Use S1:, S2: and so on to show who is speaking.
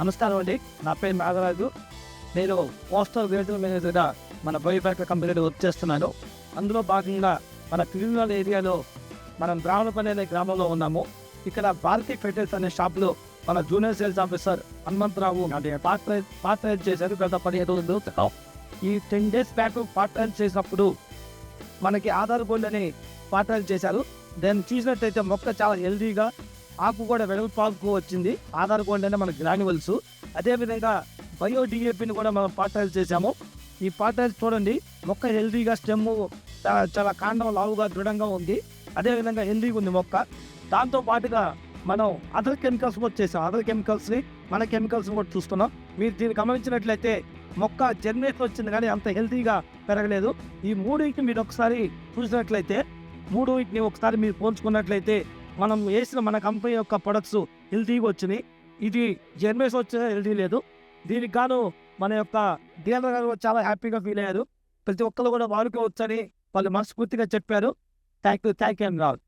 S1: నమస్కారం అండి. నా పేరు నాగరాజు. నేను పోస్టల్ రేడియో మేనేజర్గా మన బయోబ్యాక్ కంపెనీలో వర్క్ చేస్తున్నాను. అందులో భాగంగా మన క్రిమినల్ ఏరియాలో మనం బ్రాహ్మణపల్లి అనే గ్రామంలో ఉన్నాము. ఇక్కడ భారతీ ఫెటర్స్ అనే షాప్లో మన junior sales officer Hanumantharao part part చేశారు. గత పదిహేను రోజులు. ఈ ten days back part time చేసినప్పుడు మనకి ఆధార్ గోల్డ్ అని పార్ట్ టైం చేశారు. దాన్ని చూసినట్టయితే మొక్క చాలా హెల్దీగా ఆకు కూడా వెడల్పు ఆకు వచ్చింది. ఆధార్ గోల్డ్ అంటే మన గ్రాన్యువల్స్. అదేవిధంగా బయో డిఏపిని కూడా మనం పార్టైల్ చేశాము. ఈ పార్టైల్ చూడండి. మొక్క హెల్దీగా స్టెమ్ చాలా కాండం లావుగా దృఢంగా ఉంది. అదేవిధంగా హెల్దీగా ఉంది మొక్క. దాంతో పాటుగా మనం అదర్ కెమికల్స్ కూడా చేసాం అదర్ కెమికల్స్ని మన కెమికల్స్ కూడా చూస్తున్నాం. మీరు దీన్ని గమనించినట్లయితే మొక్క జనరేషన్ వచ్చింది కానీ అంత హెల్తీగా పెరగలేదు. ఈ మూడింటిని మీరు ఒకసారి చూసినట్లయితే మూడు ఇంటిని ఒకసారి మీరు పోల్చుకున్నట్లయితే మనం వేసిన మన కంపెనీ యొక్క ప్రొడక్ట్స్ హెల్తీగా వచ్చినాయి. ఇది జర్మేస్ వచ్చిన హెల్తీ లేదు. దీనికి గాను మన యొక్క డీలర్ గారు చాలా హ్యాపీగా ఫీల్ అయ్యారు. ప్రతి ఒక్కరు కూడా వాడుకోవచ్చని వాళ్ళు మనస్ఫూర్తిగా చెప్పారు. Thank you thank you and Rao